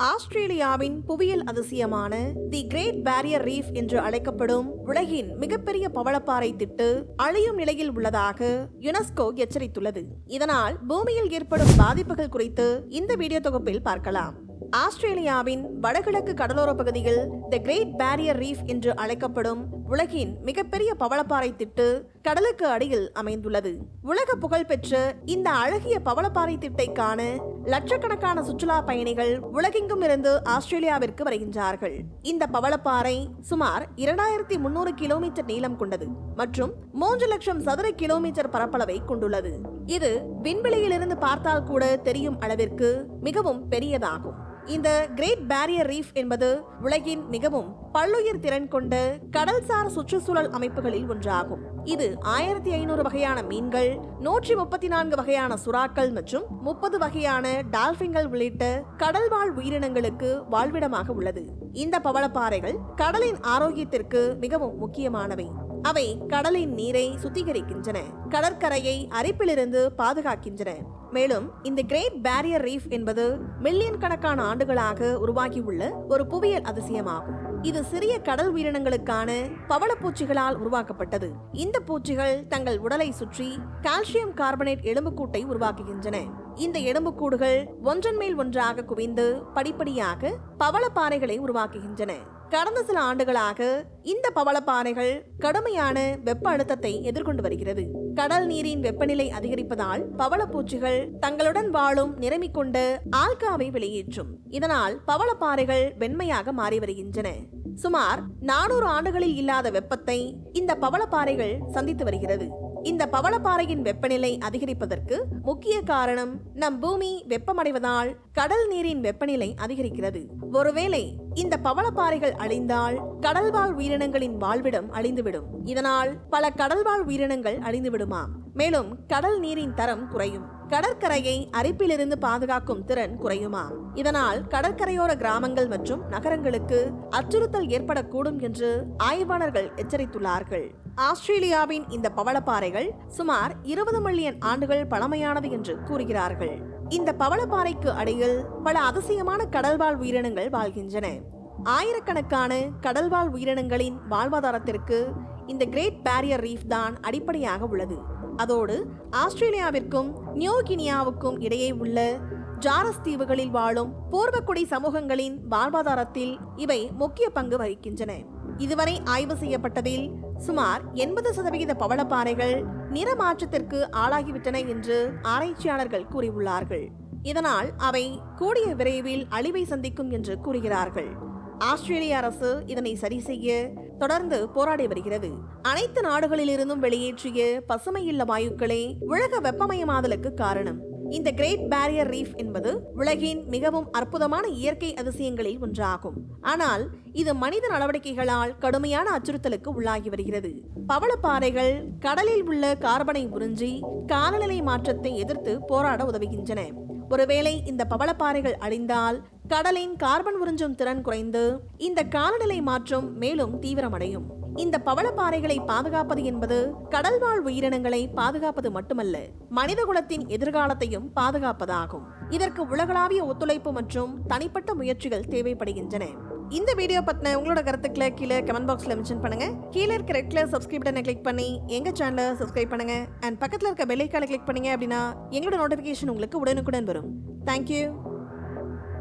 ஆஸ்திரேலியாவின் புவியியல் அதிசயமான தி கிரேட் பேரியர் ரீஃப் என்று அழைக்கப்படும் உலகின் மிகப்பெரிய பவளப்பாறை திட்டு அழியும் நிலையில் உள்ளதாக யுனெஸ்கோ எச்சரித்துள்ளது. இதனால் பூமியில் ஏற்படும் பாதிப்புகள் குறித்து இந்த வீடியோ தொகுப்பில் பார்க்கலாம். ஆஸ்திரேலியாவின் வடகிழக்கு கடலோர பகுதியில் தி கிரேட் பேரியர் ரீஃப் என்று அழைக்கப்படும் உலகின் மிகப்பெரிய பவளப்பாறை திட்டு கடலுக்கு அடியில் அமைந்துள்ளது. உலக புகழ்பெற்ற இந்த அழகிய பவளப்பாறை திட்டை காண லட்சக்கணக்கான சுற்றுலா பயணிகள் உலகெங்கும் இருந்து ஆஸ்திரேலியாவிற்கு வருகின்றார்கள். இந்த பவளப்பாறை சுமார் இரண்டாயிரத்தி முன்னூறு கிலோமீட்டர் நீளம் கொண்டது மற்றும் மூன்று லட்சம் சதுர கிலோமீட்டர் பரப்பளவை கொண்டுள்ளது. இது விண்வெளியிலிருந்து பார்த்தால் கூட தெரியும் அளவிற்கு மிகவும் பெரியதாகும். இந்த கிரேட் பேரியர் ரீஃப் என்பது உலகின் மிகவும் பல்லுயிர் திறன் கொண்ட கடல்சார் சுற்றுச்சூழல் அமைப்புகளில் ஒன்றாகும். இது ஆயிரத்தி ஐநூறு வகையான மீன்கள் நூற்றி முப்பத்தி நான்கு வகையான சுறாக்கள் மற்றும் முப்பது வகையான டால்பின்கள் உள்ளிட்ட கடல்வாழ் உயிரினங்களுக்கு வாழ்விடமாக உள்ளது. இந்த பவளப்பாறைகள் கடலின் ஆரோக்கியத்திற்கு மிகவும் முக்கியமானவை. அவை கடலின் நீரை சுத்திகரிக்கின்றன கடற்கரையை அரிப்பிலிருந்து பாதுகாக்கின்றன. மேலும் இந்த கிரேட் பேரியர் ரீஃப் என்பது மில்லியன் கணக்கான ஆண்டுகளாக உருவாகியுள்ள ஒரு புவியியல் அதிசயமாகும். இது சிறிய கடல் உயிரினங்களுக்கான பவளப்பூச்சிகளால் உருவாக்கப்பட்டது. இந்த பூச்சிகள் தங்கள் உடலை சுற்றி கால்சியம் கார்பனேட் எலும்புக்கூட்டை உருவாக்குகின்றன. இந்த எலும்புக்கூடுகள் ஒன்றன் மேல் ஒன்றாக குவிந்து படிப்படியாக பவளப்பாறைகளை உருவாக்குகின்றன. கடந்த சில ஆண்டுகளாக இந்த பவளப்பாறைகள் கடுமையான வெப்ப அழுத்தத்தை எதிர்கொண்டு வருகிறது. கடல் நீரின் வெப்பநிலை அதிகரிப்பதால் பவளப்பூச்சிகள் தங்களுடன் வாழும் நிரம்பிக் கொண்டு ஆல்காவை வெளியேற்றும். இதனால் பவளப்பாறைகள் வெண்மையாக மாறி வருகின்றன. சுமார் நானூறு ஆண்டுகளில் இல்லாத வெப்பத்தை இந்த பவளப்பாறைகள் சந்தித்து வருகிறது. இந்த பவளப்பாறையின் வெப்பநிலை அதிகரிப்பதற்கு முக்கிய காரணம் நம் பூமி வெப்பமடைவதால் கடல் நீரின் வெப்பநிலை அதிகரிக்கிறது. ஒருவேளை இந்த பவளப்பாறைகள் அழிந்தால் கடல்வாழ் உயிரினங்களின் வாழ்விடம் அழிந்துவிடும். இதனால் பல கடல்வாழ் உயிரினங்கள் அழிந்துவிடுமா? மேலும் கடல் நீரின் தரம் குறையும். கடற்கரையை அரிப்பிலிருந்து பாதுகாக்கும் திறன் குறையுமா? இதனால் கடற்கரையோர கிராமங்கள் மற்றும் நகரங்களுக்கு அச்சுறுத்தல் ஏற்படக்கூடும் என்று ஆய்வாளர்கள் எச்சரித்துள்ளார்கள். ஆஸ்திரேலியாவின் இந்த பவளப்பாறைகள் சுமார் இருபது மில்லியன் ஆண்டுகள் பழமையானது என்று கூறுகிறார்கள். இந்த பவளப்பாறைக்கு அடியில் பல அதிசயமான கடல்வாழ் உயிரினங்கள் வாழ்கின்றன. ஆயிரக்கணக்கான கடல்வாழ் உயிரினங்களின் வாழ்வாதாரத்திற்கு இந்த கிரேட் பேரியர் ரீஃப் தான் அடிப்படையாக உள்ளது. அதோடு ஆஸ்திரேலியாவிற்கும் நியூ கினியாவுக்கும் இடையே உள்ள ஜாரஸ் தீவுகளில் வாழும் பூர்வக்குடி சமூகங்களின் வாழ்வாதாரத்தில் இவை முக்கிய பங்கு வகிக்கின்றன. இதுவரை ஆய்வு செய்யப்பட்டதில் சுமார் எண்பது சதவிகித பவளப்பாறைகள் நிறமாற்றத்திற்கு ஆளாகிவிட்டன என்று ஆராய்ச்சியாளர்கள் கூறியுள்ளார்கள். இதனால் அவை கூடிய விரைவில் அழிவை சந்திக்கும் என்று கூறுகிறார்கள். ஆஸ்திரேலிய அரசு இதனை சரி செய்ய தொடர்ந்து போராடி வருகிறது. அனைத்து நாடுகளிலிருந்தும் வெளியேற்றிய பசுமையில்ல வாயுக்களே உலக வெப்பமயமாதலுக்கு காரணம். இந்த கிரேட் பேரியர் ரீஃப் என்பது உலகின் மிகவும் அற்புதமான இயற்கை அதிசயங்களில் ஒன்றாகும். ஆனால் இது மனித நடவடிக்கைகளால் கடுமையான அச்சுறுத்தலுக்கு உள்ளாகி வருகிறது. பவளப்பாறைகள் கடலில் உள்ள கார்பனை உறிஞ்சி காலநிலை மாற்றத்தை எதிர்த்து போராட உதவுகின்றன. ஒருவேளை இந்த பவளப்பாறைகள் அழிந்தால் கடலின் கார்பன் உறிஞ்சும் திறன் குறைந்து இந்த காலநிலை மாற்றம் மேலும் தீவிரமடையும். இந்த பவளப்பாறைகளை பாதுகாப்பது என்பது கடல்வாழ் உயிரினங்களை பாதுகாப்பது மட்டுமல்ல மனிதகுலத்தின் எதிர்காலத்தையும் பாதுகாப்பதாகும். இதற்கு உலகளாவிய ஒத்துழைப்பு மற்றும் தனிப்பட்ட முயற்சிகள் தேவைப்படுகின்றன. இந்த வீடியோ பத்தின உங்களோட கருத்துக்களை கீழே கமெண்ட் பாக்ஸ்ல மென்ஷன் பண்ணுங்க. கீழே இருக்க ரெட் கலர் சப்ஸ்கிரைப் பட்டனை கிளிக் பண்ணி எங்க சேனலை சப்ஸ்கிரைப் பண்ணுங்க. அண்ட் பக்கத்துல இருக்க பெல் ஐக்கானை கிளிக் பண்ணீங்க அப்படின்னா எங்களோட நோட்டிபிகேஷன் உங்களுக்கு உடனுக்குடன் வரும். தேங்க்யூ